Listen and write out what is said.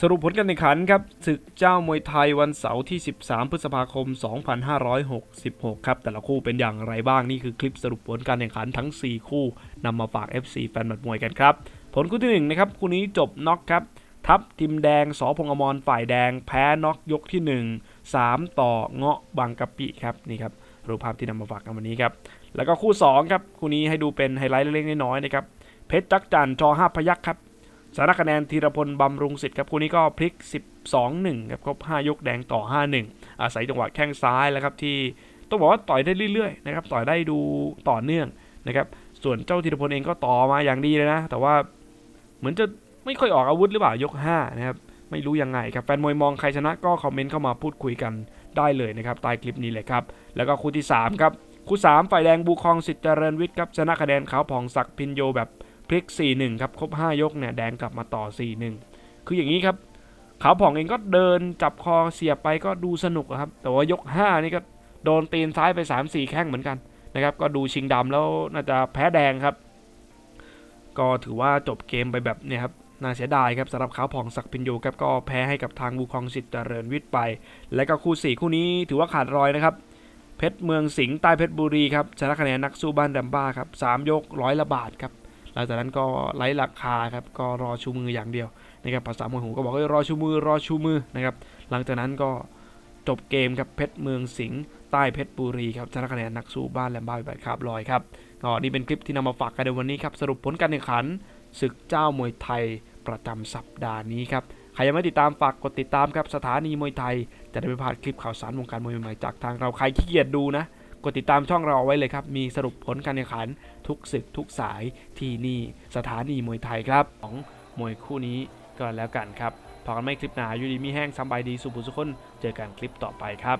สรุปผลการแข่งขันครับศึกเจ้ามวยไทยวันเสาร์ที่ 13 พฤษภาคม 2566 ครับ แต่ละคู่เป็นอย่างไรบ้างนี่คือคลิปสรุปผลการแข่งขันทั้ง 4 คู่นำมาฝาก FC แฟนบัดมวยกันครับ ผลคู่ที่1นะครับคู่นี้จบน็อกครับ ทับทิมแดงสอพงษ์อมรฝ่ายแดง แพ้น็อกยกที่ 1 3 ต่อเงาะบางกะปิครับนี่ครับรูปภาพที่นำมาฝากกันวันนี้ครับแล้วก็คู่2ครับคู่นี้ให้ดูเป็นไฮไลท์เล็กๆน้อยๆนะครับเพชรจักจันทร์จอห้าพยักครับ สารคะแนนธีรพลบำรุงสิทธิ์ครับคู่นี้ก็พลิก 12-1ครับครบ5ยกแดงต่อ 5-1 อาศัยจังหวะแข้งซ้ายแล้วครับที่ต้องบอกว่าต่อยได้เรื่อยๆนะครับต่อยได้ดูต่อเนื่องนะครับส่วนเจ้าธีรพลเองก็ต่อมาอย่างดีเลยนะ แต่ว่าเหมือนจะไม่ค่อยออกอาวุธหรือเปล่ายก5นะครับไม่รู้ยังไงครับแฟนมวยมองใครชนะก็คอมเมนต์เข้ามาพูดคุยกันได้เลยนะครับใต้คลิปนี้เลยครับแล้วก็คู่ที่3ครับคู่3ฝ่ายแดงบูคองสิทธิ์เจริญวิทย์ครับชนะคะแนนขาวผ่องศักดิ์พินโยแบบ พลิก 4-1 ครับ ครบ 5 ยกเนี่ยแดงกลับมาต่อ 4-1 คืออย่างนี้ครับขาวผ่องเองก็เดินจับคอเสียบไปก็ดูสนุกครับ แต่ว่ายก 5 นี่ก็โดนตีนซ้ายไป 3-4 แข้งเหมือนกันนะครับ ก็ดูชิงดำแล้วน่าจะแพ้แดงครับ ก็ถือว่าจบเกมไปแบบเนี่ยครับน่าเสียดายครับสำหรับขาวผ่องศักพินโยครับก็แพ้ให้กับทางบูคองสิทธิ์เจริญวิทย์ไป และก็คู่สี่คู่นี้ถือว่าขาดรอยนะครับเพชรเมืองสิงห์ใต้เพชรบุรีครับชนะคะแนนนักสู้บ้านดัมบ้าครับสามยกร้อยละบาทครับ หลังจากนั้นก็ไล่ราคาครับก็รอชูมืออย่างเดียวนะครับภาษามวยหูก็บอกว่ารอชูมือรอชูมือนะครับหลังจากนั้นก็จบเกมครับเพชรเมืองสิงห์ใต้เพชรบุรีครับชนะคะแนนนักสู้บ้านแลมบ้าไปแบบขาบลอยครับก็นี่เป็นคลิปที่นำมาฝากกันในวันนี้ครับสรุปผลการแข่งขันศึกเจ้ามวยไทยประจำสัปดาห์นี้ครับใครยังไม่ติดตามฝากกดติดตามครับสถานีมวยไทย จะได้ไม่พลาดคลิปข่าวสารวงการมวยใหม่ๆจากทางเราใครขี้เกียจดูนะ กดติดตามช่องเราเอาไว้เลยครับ มีสรุปผลการแข่งขันทุกศึกทุกสายที่นี่สถานีมวยไทยครับของมวยคู่นี้ก็แล้วกันครับพอกันไม่คลิปหนาอยู่ดีมีแห้งสำบายดีสุบุสุคนเจอกันคลิปต่อไปครับ